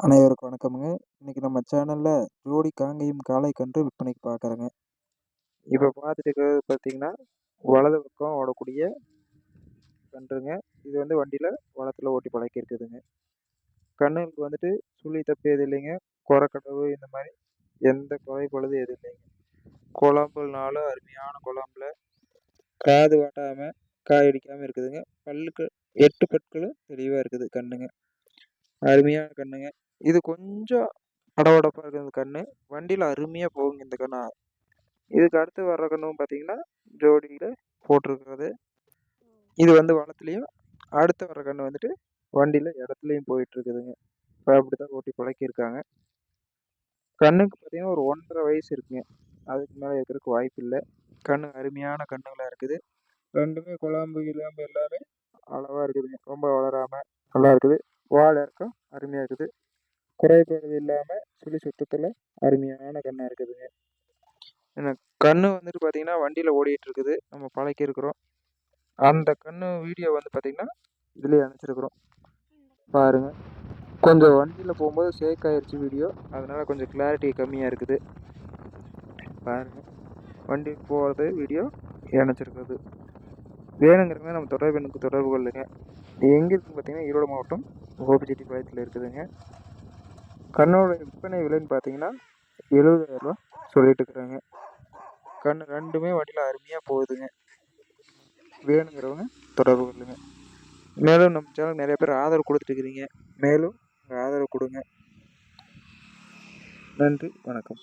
அனைவருக்கும் வணக்கமுங்க. இன்னைக்கு நம்ம சேனல்ல ஜோடி காங்கேயம் காளை கன்று விற்பனைக்கு பார்க்குறேங்க. இப்போ பார்த்துட்டு இருக்கிறது பார்த்தீங்கன்னா வலது பக்கம் ஓடக்கூடிய கன்றுங்க. இது வந்து வண்டியில் வளத்தில் ஓட்டி பழக்கி இருக்குதுங்க. கண்ணுக்கு வந்துட்டு சுழி தப்பு எது இல்லைங்க. குறக்கடவு இந்த மாதிரி எந்த குறைபொழுது எது இல்லைங்க. குழம்புனாலும் அருமையான குழம்புல காது வாட்டாமல் காய் அடிக்காமல் இருக்குதுங்க. பல்லுக்கு எட்டு பற்களும் தெளிவாக இருக்குது கண்ணுங்க. அருமையான கண்ணுங்க. இது கொஞ்சம் படபடப்பாக இருக்குது இந்த கன்று வண்டியில் அருமையாக போகுங்க இந்த கன்று இதுக்கு அடுத்து வர்ற கன்றும் பார்த்தீங்கன்னா ஜோடியில் போட்டிருக்கிறது. இது வந்து வளத்துலேயும் அடுத்து வர்ற கன்று வந்துட்டு வண்டியில் இடத்துலையும் போயிட்டுருக்குதுங்க. இப்போ அப்படி தான் ஓட்டி பழக்கியிருக்காங்க. கண்ணுக்கு பார்த்தீங்கன்னா ஒரு ஒன்றரை வயசு இருக்குங்க. அதுக்கு மேலே இருக்கிறதுக்கு வாய்ப்பு இல்லை. கண்ணு அருமையான கண்ணுகளாக இருக்குது. ரெண்டுமே குழம்பு கிழம்பு எல்லாமே அளவாக இருக்குதுங்க. ரொம்ப வளராமல் நல்லா இருக்குது. வால் இறக்கம் அருமையாக இருக்குது. குறைபாடு இல்லாமல் சுழி சுத்தத்தில் அருமையான கண்ணாக இருக்குதுங்க. ஏன்னா கன்று வந்துட்டு பார்த்தீங்கன்னா வண்டியில் ஓடிட்டு இருக்குது நம்ம பழக்கி இருக்கிறோம். அந்த கன்று வீடியோ வந்து பார்த்திங்கன்னா இதுலேயே அனுப்பிச்சிருக்கிறோம். பாருங்கள் கொஞ்சம் வண்டியில் போகும்போது சேக் ஆயிடுச்சு வீடியோ அதனால் கொஞ்சம் கிளாரிட்டி கம்மியாக இருக்குது. பாருங்கள் வண்டி போகிறது வீடியோ இணைச்சிருக்குது வேணுங்கிறவங்க நம்ம தொடர்பு எனக்கு தொடர்பு கொள்ளுங்க. எங்கே இருக்குன்னு பார்த்தீங்கன்னா ஈரோடு மாவட்டம் கோபிச்செட்டிப்பாளையத்தில் இருக்குதுங்க. கண்ணோட விற்பனை விலைன்னு பார்த்தீங்கன்னா எழுபதாயிரரூபா சொல்லிட்டு இருக்கிறாங்க. கண் ரெண்டுமே வண்டியில் அருமையாக போகுதுங்க. வேணுங்கிறவங்க தொடர்பு கொள்ளுங்க. மேலும் நம்ம சேனல் நிறைய பேர் ஆதரவு கொடுத்துட்டு மேலும் ஆதரவு கொடுங்க. நன்றி வணக்கம்.